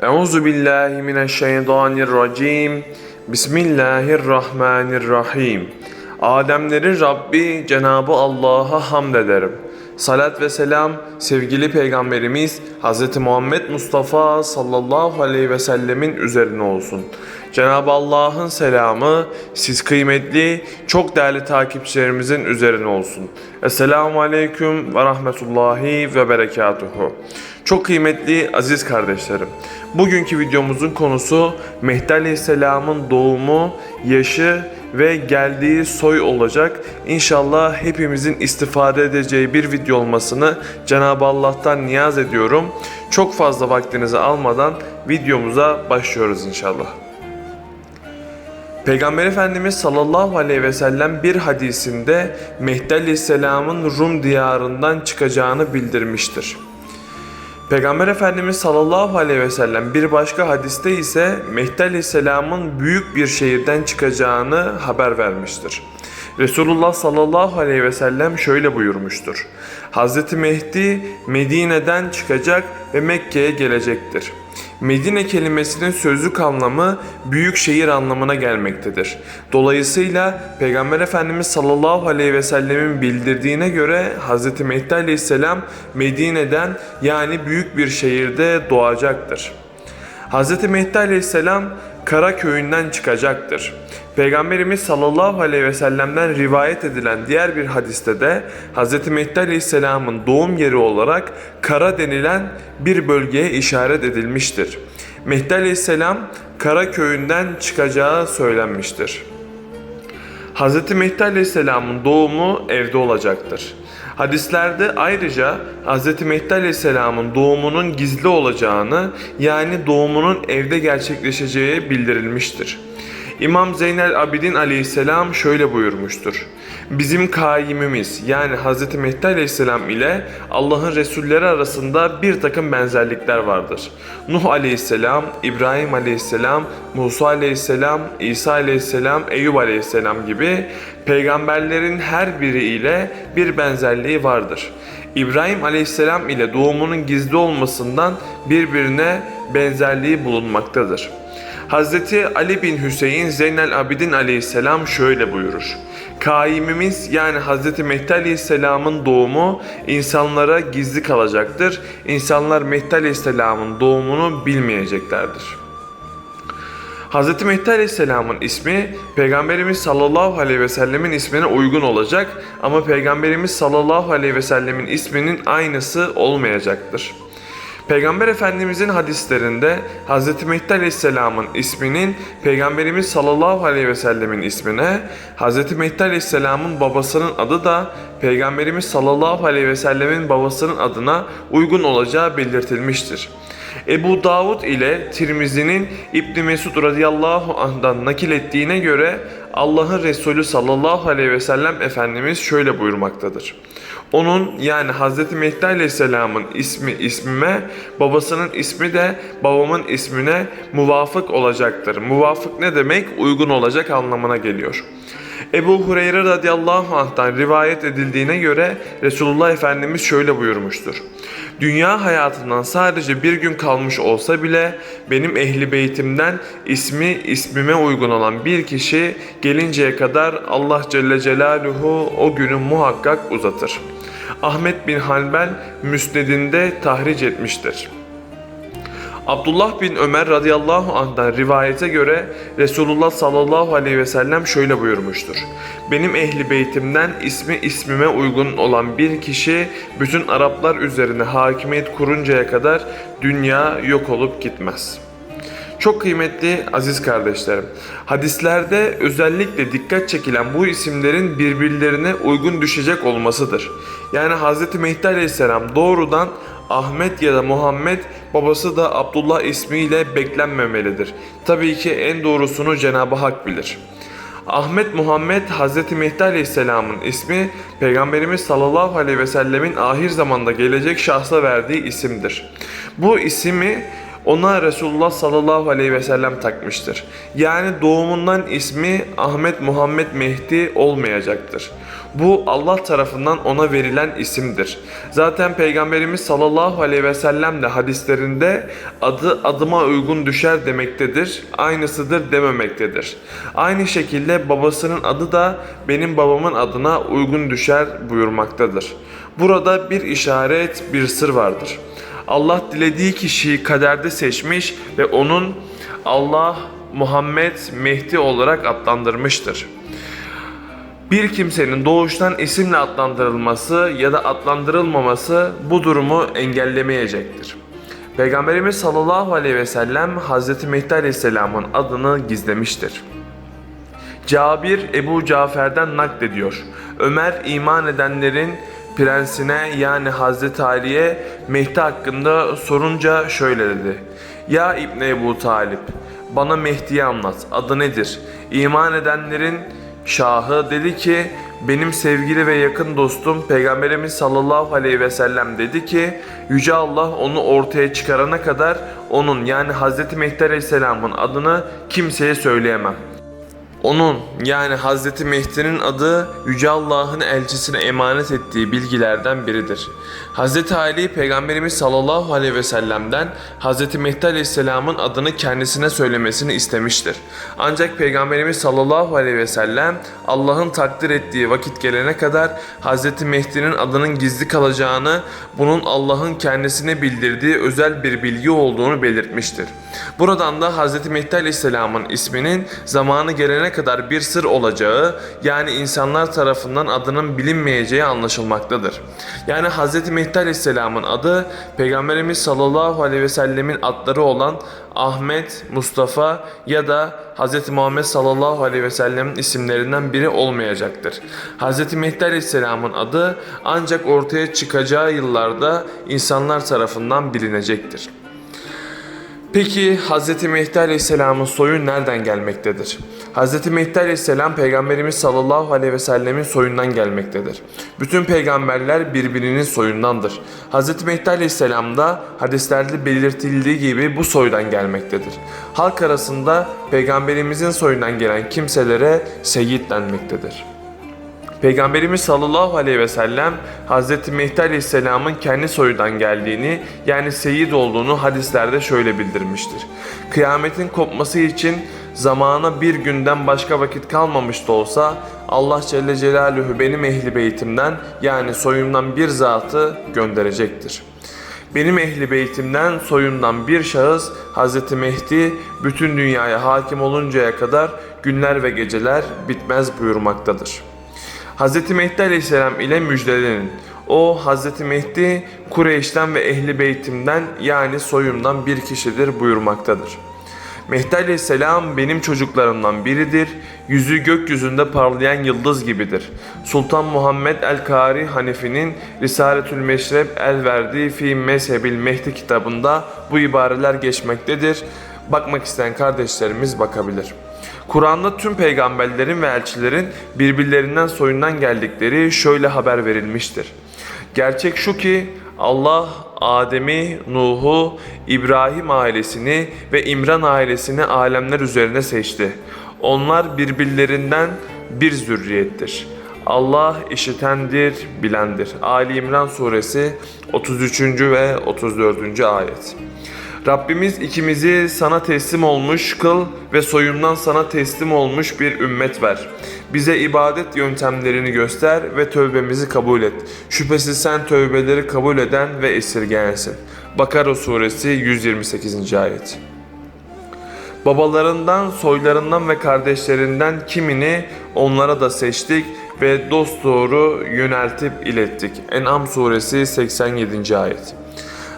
Euzu billahi mineşşeytanirracim. Bismillahirrahmanirrahim. Ademlerin Rabbi Cenabı Allah'a hamd ederim. Salat ve selam sevgili peygamberimiz Hz. Muhammed Mustafa sallallahu aleyhi ve sellemin üzerine olsun. Cenab-ı Allah'ın selamı siz kıymetli, çok değerli takipçilerimizin üzerine olsun. Esselamu aleyküm ve rahmetullahi ve berekatuhu. Çok kıymetli aziz kardeşlerim. Bugünkü videomuzun konusu Mehdi Aleyhisselam'ın doğumu, yaşı ve geldiği soy olacak. İnşallah hepimizin istifade edeceği bir video olmasını Cenab-ı Allah'tan niyaz ediyorum. Çok fazla vaktinizi almadan videomuza başlıyoruz inşallah. Peygamber Efendimiz sallallahu aleyhi ve sellem bir hadisinde Mehdi Aleyhisselam'ın Rum diyarından çıkacağını bildirmiştir. Peygamber Efendimiz sallallahu aleyhi ve sellem bir başka hadiste ise Mehdi Aleyhisselam'ın büyük bir şehirden çıkacağını haber vermiştir. Resulullah sallallahu aleyhi ve sellem şöyle buyurmuştur. Hazreti Mehdi Medine'den çıkacak ve Mekke'ye gelecektir. Medine kelimesinin sözlük anlamı büyük şehir anlamına gelmektedir. Dolayısıyla Peygamber Efendimiz sallallahu aleyhi ve sellemin bildirdiğine göre Hz. Mehdi aleyhisselam Medine'den yani büyük bir şehirde doğacaktır. Hz. Mehdi aleyhisselam Kara köyünden çıkacaktır. Peygamberimiz sallallahu aleyhi ve sellem'den rivayet edilen diğer bir hadiste de Hz. Mehdi aleyhisselamın doğum yeri olarak Kara denilen bir bölgeye işaret edilmiştir. Mehdi aleyhisselam Kara köyünden çıkacağı söylenmiştir. Hz. Mehdi Aleyhisselam'ın doğumu evde olacaktır. Hadislerde ayrıca Hz. Mehdi Aleyhisselam'ın doğumunun gizli olacağını yani doğumunun evde gerçekleşeceği bildirilmiştir. İmam Zeynel Abidin Aleyhisselam şöyle buyurmuştur. Bizim kaimimiz yani Hz. Mehdi Aleyhisselam ile Allah'ın Resulleri arasında bir takım benzerlikler vardır. Nuh Aleyhisselam, İbrahim Aleyhisselam, Musa Aleyhisselam, İsa Aleyhisselam, Eyüp Aleyhisselam gibi peygamberlerin her biri ile bir benzerliği vardır. İbrahim Aleyhisselam ile doğumunun gizli olmasından birbirine benzerliği bulunmaktadır. Hazreti Ali bin Hüseyin Zeynel Abidin aleyhisselam şöyle buyurur. Kaimimiz yani Hazreti Mehdi aleyhisselamın doğumu insanlara gizli kalacaktır. İnsanlar Mehdi aleyhisselamın doğumunu bilmeyeceklerdir. Hz. Mehdi Aleyhisselam'ın ismi Peygamberimiz sallallahu aleyhi ve sellemin ismine uygun olacak ama Peygamberimiz sallallahu aleyhi ve sellemin isminin aynısı olmayacaktır. Peygamber Efendimizin hadislerinde Hz. Mehdi Aleyhisselam'ın isminin Peygamberimiz sallallahu aleyhi ve sellemin ismine, Hz. Mehdi Aleyhisselam'ın babasının adı da Peygamberimiz sallallahu aleyhi ve sellemin babasının adına uygun olacağı belirtilmiştir. Ebu Davud ile Tirmizi'nin İbn Mesud radıyallahu anh'dan nakil ettiğine göre Allah'ın Resulü sallallahu aleyhi ve sellem Efendimiz şöyle buyurmaktadır. Onun yani Hz. Mehdi Aleyhisselam'ın ismi ismime, babasının ismi de babamın ismine muvafık olacaktır. Muvafık ne demek? Uygun olacak anlamına geliyor. Ebu Hureyre radıyallahu anh'tan rivayet edildiğine göre Resulullah Efendimiz şöyle buyurmuştur. Dünya hayatından sadece bir gün kalmış olsa bile benim ehli beytimden ismi ismime uygun olan bir kişi gelinceye kadar Allah Celle Celaluhu o günü muhakkak uzatır. Ahmet bin Hanbel müsnedinde tahric etmiştir. Abdullah bin Ömer radıyallahu anh'dan rivayete göre Resulullah sallallahu aleyhi ve sellem şöyle buyurmuştur. Benim ehli beytimden ismi ismime uygun olan bir kişi bütün Araplar üzerine hakimiyet kuruncaya kadar dünya yok olup gitmez.'' Çok kıymetli aziz kardeşlerim, hadislerde özellikle dikkat çekilen bu isimlerin birbirlerine uygun düşecek olmasıdır. Yani Hz. Mehdi Aleyhisselam doğrudan Ahmet ya da Muhammed, babası da Abdullah ismiyle beklenmemelidir. Tabii ki en doğrusunu Cenab-ı Hak bilir. Ahmet Muhammed Hz. Mehdi Aleyhisselam'ın ismi Peygamberimiz sallallahu aleyhi ve sellemin ahir zamanda gelecek şahsa verdiği isimdir. Bu ismi Ona Resulullah sallallahu aleyhi ve sellem takmıştır. Yani doğumundan ismi Ahmet Muhammed Mehdi olmayacaktır. Bu Allah tarafından ona verilen isimdir. Zaten Peygamberimiz sallallahu aleyhi ve sellem de hadislerinde adı adıma uygun düşer demektedir. Aynısıdır dememektedir. Aynı şekilde babasının adı da benim babamın adına uygun düşer buyurmaktadır. Burada bir işaret, bir sır vardır. Allah dilediği kişiyi kaderde seçmiş ve onun Allah Muhammed Mehdi olarak adlandırmıştır. Bir kimsenin doğuştan isimle adlandırılması ya da adlandırılmaması bu durumu engellemeyecektir. Peygamberimiz sallallahu aleyhi ve sellem Hz. Mehdi aleyhisselamın adını gizlemiştir. Cabir Ebu Cafer'den naklediyor. Ömer iman edenlerin prensine yani Hazreti Ali'ye Mehdi hakkında sorunca şöyle dedi. Ya İbni Ebu Talip bana Mehdi'yi anlat adı nedir? İman edenlerin şahı dedi ki benim sevgili ve yakın dostum Peygamberimiz sallallahu aleyhi ve sellem dedi ki Yüce Allah onu ortaya çıkarana kadar onun yani Hazreti Mehdi aleyhisselamın adını kimseye söyleyemem. Onun yani Hazreti Mehdi'nin adı Yüce Allah'ın elçisine emanet ettiği bilgilerden biridir. Hazreti Ali Peygamberimiz sallallahu aleyhi ve sellem'den Hazreti Mehdi aleyhisselamın adını kendisine söylemesini istemiştir. Ancak Peygamberimiz sallallahu aleyhi ve sellem Allah'ın takdir ettiği vakit gelene kadar Hazreti Mehdi'nin adının gizli kalacağını, bunun Allah'ın kendisine bildirdiği özel bir bilgi olduğunu belirtmiştir. Buradan da Hazreti Mehdi aleyhisselamın isminin zamanı gelene kadar bir sır olacağı yani insanlar tarafından adının bilinmeyeceği anlaşılmaktadır. Yani Hz. Mehdi Aleyhisselam'ın adı Peygamberimiz sallallahu aleyhi ve sellemin adları olan Ahmet, Mustafa ya da Hz. Muhammed sallallahu aleyhi ve sellemin isimlerinden biri olmayacaktır. Hz. Mehdi Aleyhisselam'ın adı ancak ortaya çıkacağı yıllarda insanlar tarafından bilinecektir. Peki Hz. Mehdi Aleyhisselam'ın soyu nereden gelmektedir? Hz. Mehdi Aleyhisselam Peygamberimiz sallallahu aleyhi ve sellemin soyundan gelmektedir. Bütün peygamberler birbirinin soyundandır. Hz. Mehdi Aleyhisselam da hadislerde belirtildiği gibi bu soydan gelmektedir. Halk arasında peygamberimizin soyundan gelen kimselere seyyid denmektedir. Peygamberimiz sallallahu aleyhi ve sellem Hz. Mehdi aleyhisselamın kendi soyundan geldiğini yani seyit olduğunu hadislerde şöyle bildirmiştir. Kıyametin kopması için zamana bir günden başka vakit kalmamış da olsa Allah Celle Celaluhu benim ehli beytimden yani soyumdan bir zatı gönderecektir. Benim ehli beytimden soyumdan bir şahıs Hz. Mehdi bütün dünyaya hakim oluncaya kadar günler ve geceler bitmez buyurmaktadır.'' Hz. Mehdi Aleyhisselam ile müjdelenin. O Hz. Mehdi Kureyş'ten ve Ehli Beytim'den yani soyumdan bir kişidir buyurmaktadır. Mehdi Aleyhisselam benim çocuklarımdan biridir. Yüzü gökyüzünde parlayan yıldız gibidir. Sultan Muhammed el-Kari Hanefi'nin Risaletül Meşrep el verdiği fi mezhebil Mehdi kitabında bu ibareler geçmektedir. Bakmak isteyen kardeşlerimiz bakabilir. Kur'an'da tüm peygamberlerin ve elçilerin birbirlerinden soyundan geldikleri şöyle haber verilmiştir. Gerçek şu ki Allah Adem'i, Nuh'u, İbrahim ailesini ve İmran ailesini alemler üzerine seçti. Onlar birbirlerinden bir zürriyettir. Allah işitendir, bilendir. Ali İmran suresi 33. ve 34. ayet. Rabbimiz ikimizi sana teslim olmuş kıl ve soyundan sana teslim olmuş bir ümmet ver. Bize ibadet yöntemlerini göster ve tövbemizi kabul et. Şüphesiz sen tövbeleri kabul eden ve esirgeyensin. Bakara suresi 128. ayet. Babalarından, soylarından ve kardeşlerinden kimini onlara da seçtik ve dosdoğru yöneltip ilettik. En'am suresi 87. ayet.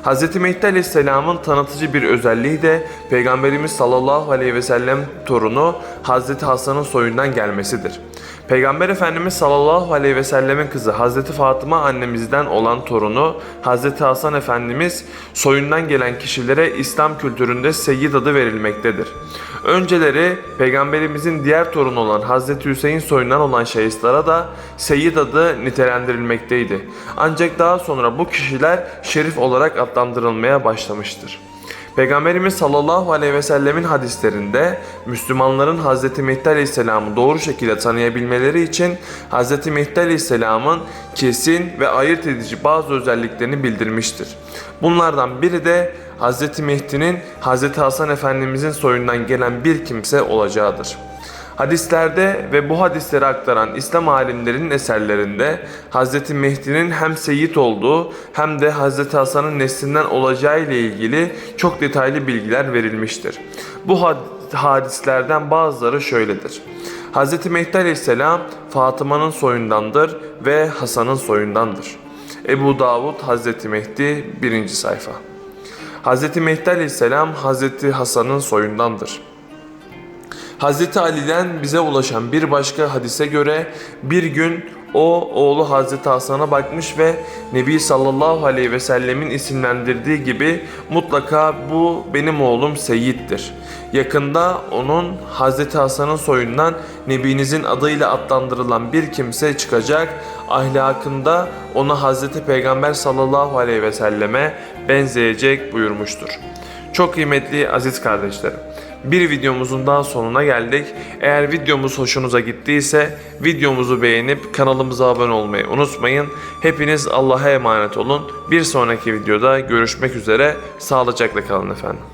Hz. Mehdi Aleyhisselam'ın tanıtıcı bir özelliği de Peygamberimiz sallallahu aleyhi ve sellem torunu Hz. Hasan'ın soyundan gelmesidir. Peygamber Efendimiz sallallahu aleyhi ve sellemin kızı Hazreti Fatıma annemizden olan torunu Hazreti Hasan Efendimiz soyundan gelen kişilere İslam kültüründe Seyyid adı verilmektedir. Önceleri Peygamberimizin diğer torunu olan Hazreti Hüseyin soyundan olan şahıslara da Seyyid adı nitelendirilmekteydi. Ancak daha sonra bu kişiler şerif olarak adlandırılmaya başlamıştır. Peygamberimiz sallallahu aleyhi ve sellemin hadislerinde Müslümanların Hz. Mehdi aleyhisselamı doğru şekilde tanıyabilmeleri için Hz. Mehdi aleyhisselamın kesin ve ayırt edici bazı özelliklerini bildirmiştir. Bunlardan biri de Hz. Mehdi'nin Hz. Hasan Efendimizin soyundan gelen bir kimse olacağıdır. Hadislerde ve bu hadisleri aktaran İslam alimlerinin eserlerinde Hz. Mehdi'nin hem seyit olduğu hem de Hz. Hasan'ın neslinden olacağı ile ilgili çok detaylı bilgiler verilmiştir. Bu had- hadislerden bazıları şöyledir. Hz. Mehdi Aleyhisselam Fatıma'nın soyundandır ve Hasan'ın soyundandır. Ebu Davud Hz. Mehdi 1. sayfa Hz. Mehdi Aleyhisselam Hz. Hasan'ın soyundandır. Hazreti Ali'den bize ulaşan bir başka hadise göre bir gün o oğlu Hazreti Hasan'a bakmış ve Nebi sallallahu aleyhi ve sellemin isimlendirdiği gibi mutlaka bu benim oğlum Seyyid'dir. Yakında onun Hazreti Hasan'ın soyundan Nebinizin adıyla adlandırılan bir kimse çıkacak. Ahlakında ona Hazreti Peygamber sallallahu aleyhi ve selleme benzeyecek buyurmuştur. Çok kıymetli aziz kardeşlerim. Bir videomuzun daha sonuna geldik. Eğer videomuz hoşunuza gittiyse videomuzu beğenip kanalımıza abone olmayı unutmayın. Hepiniz Allah'a emanet olun. Bir sonraki videoda görüşmek üzere. Sağlıcakla kalın efendim.